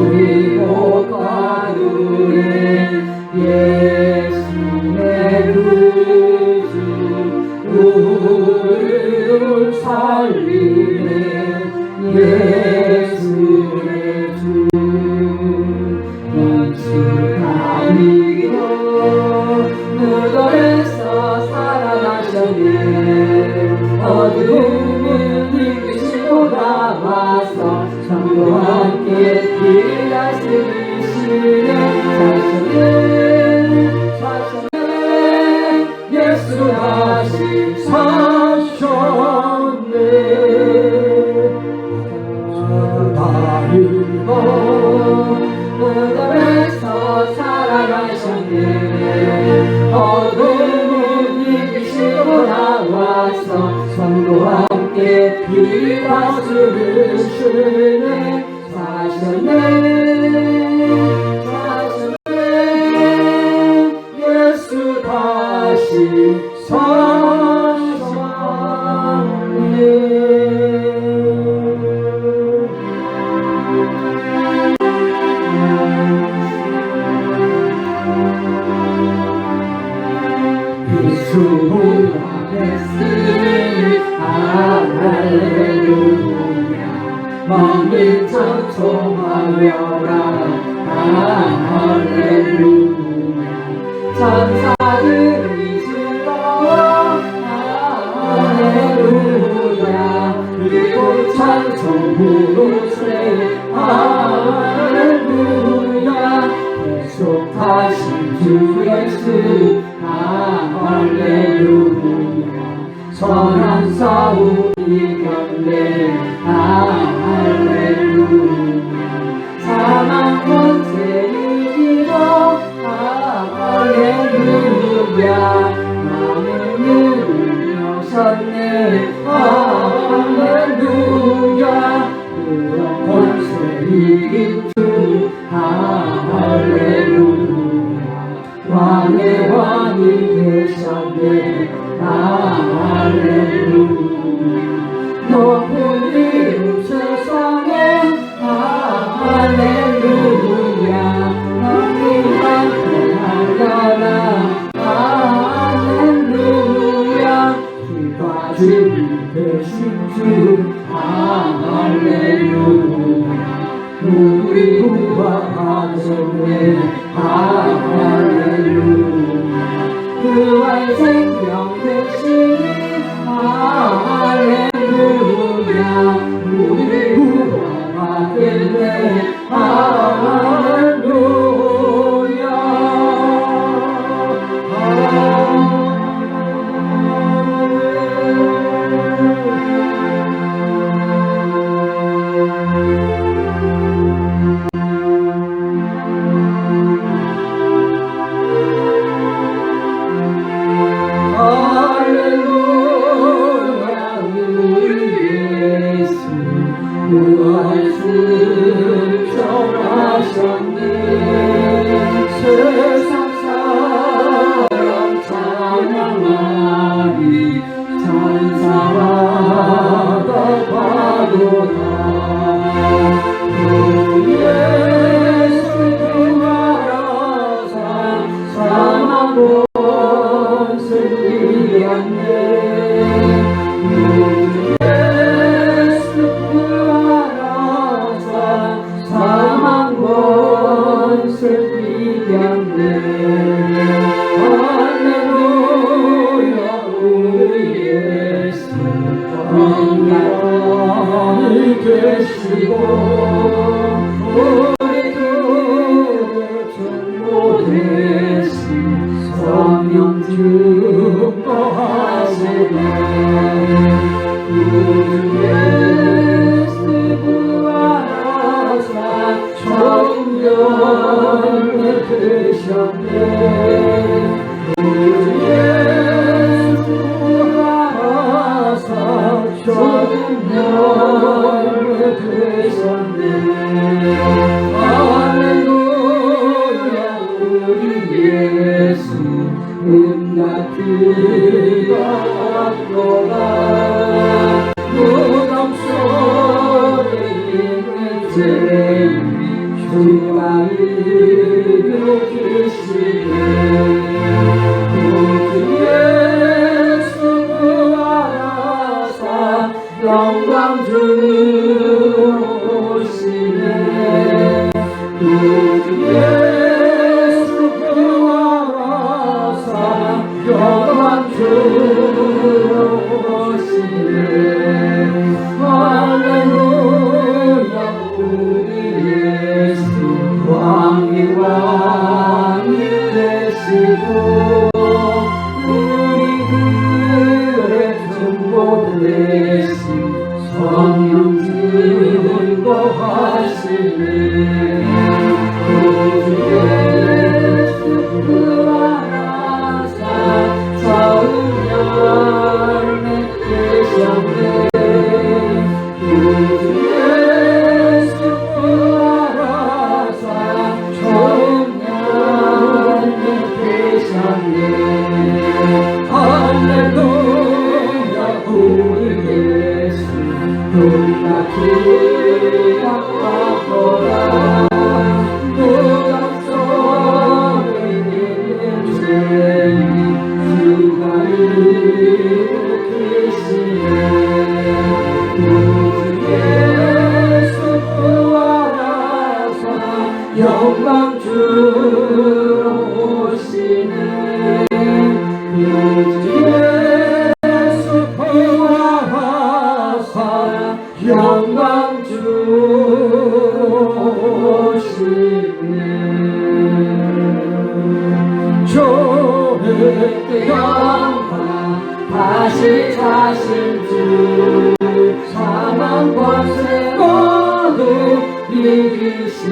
You. Bir Gülü. bastırışır 하신 주 예수 아 할렐루야. 선한 싸움 이겨 주님 대신 주 할렐루야 우리 구과 가정에 할렐루야 그와의 생명 주 구주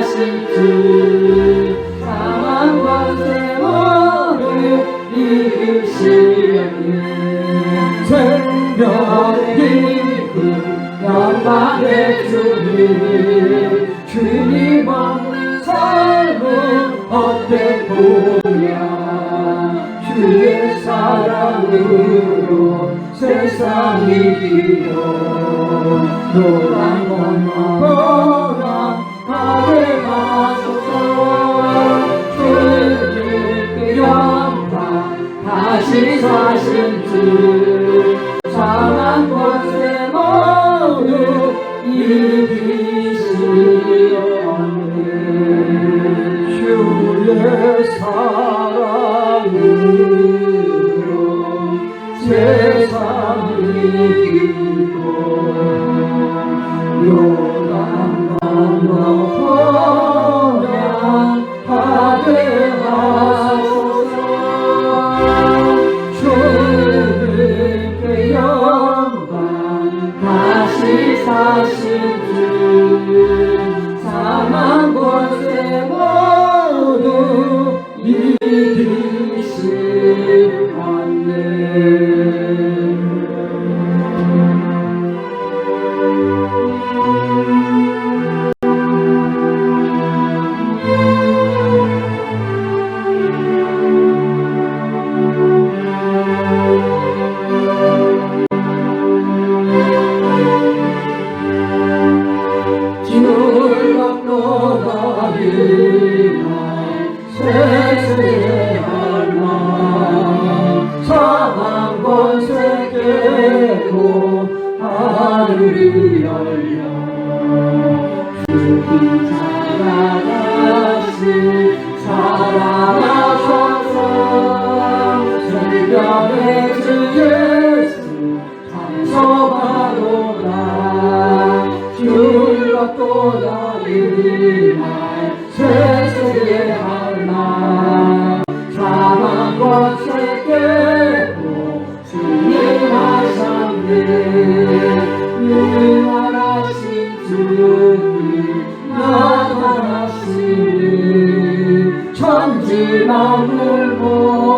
다시 사 모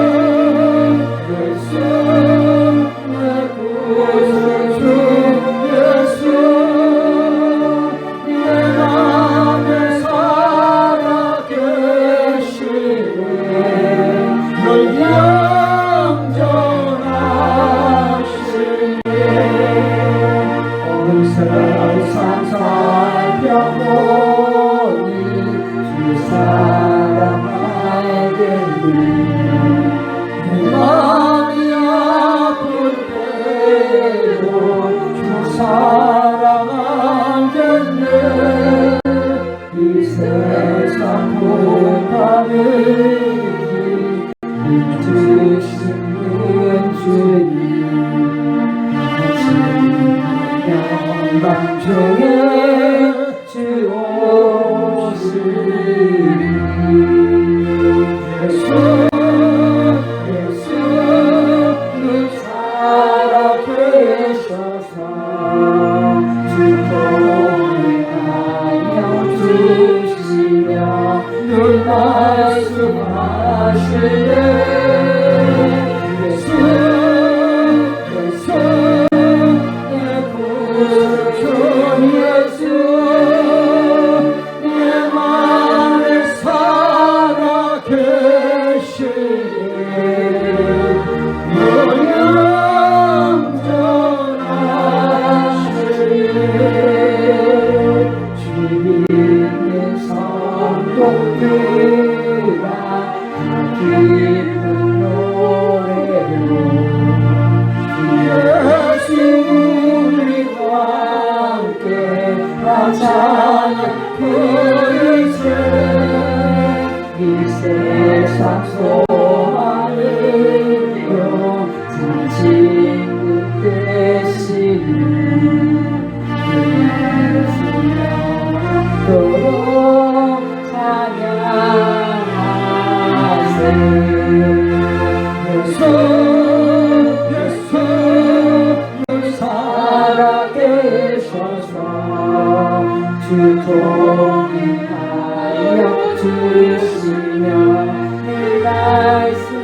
Oh. Shit. 주옵소서 주통이 하여 주시며 내 말씀하시는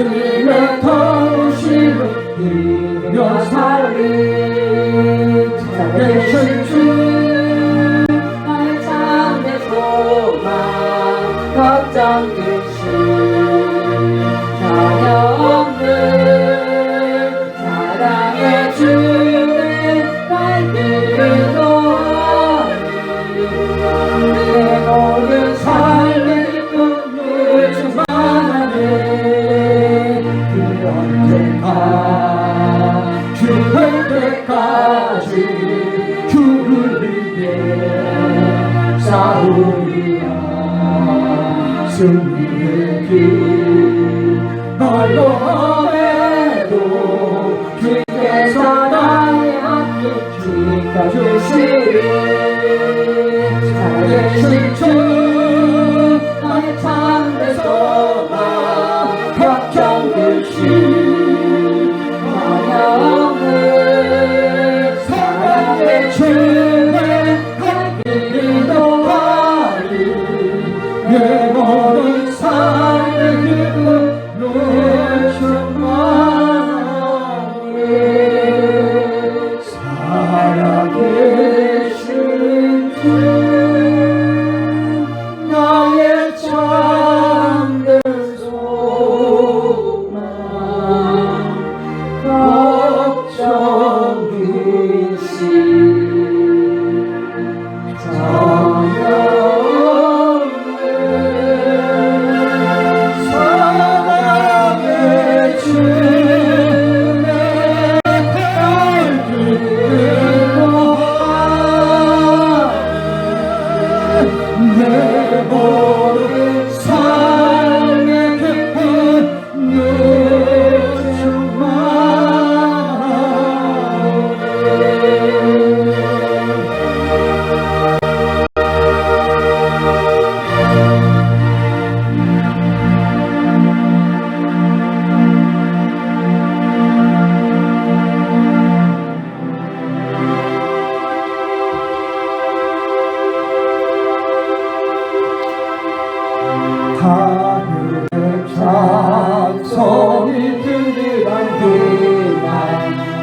예수님의 도우심을 주께서 나의 함께 지켜주시니 살아계신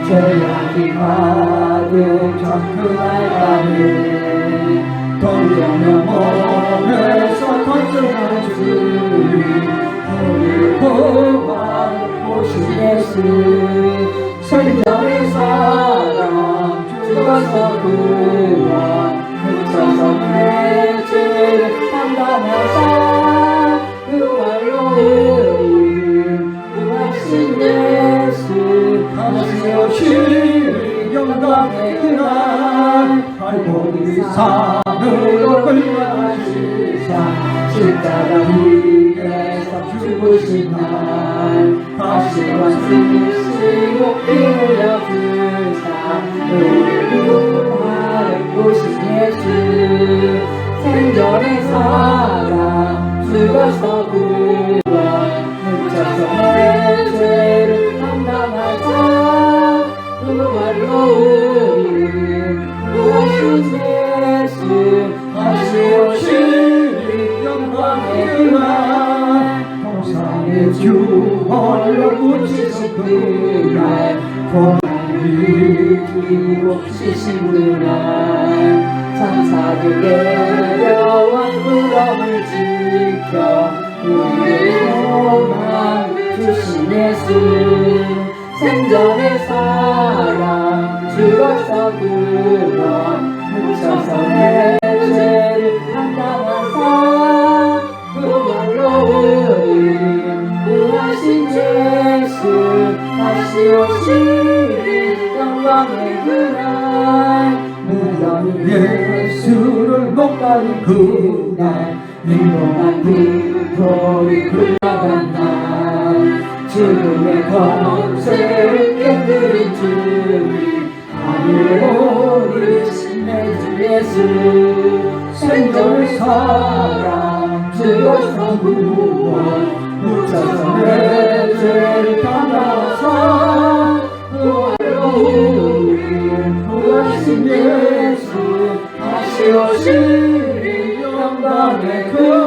죄악이 가득 전 그날 밤에 돌려면 몸에서 던져간 주님 우리 오신 예수 생전의 사랑 구원 묻혀서 내 죄를 담당하 오실 영광의 그날 발목이 산으로 끌려가시사 십자가 위에서 죽으신 날 다시 완승이시고 피 흘려주사 우리 구하를 보신 예수. 생전의 사 영광의 그날 무덤 예수를 못 가린 그날 인공한 빈돌이 흘러간 날 죽음의 권세를 깨뜨린 주님 하늘에 오르신 내 주 예수 생전의 사랑 죽어서 구원 묻혀서 내 죄를 담아서 구원으로 예수 다시 오실 영광의 그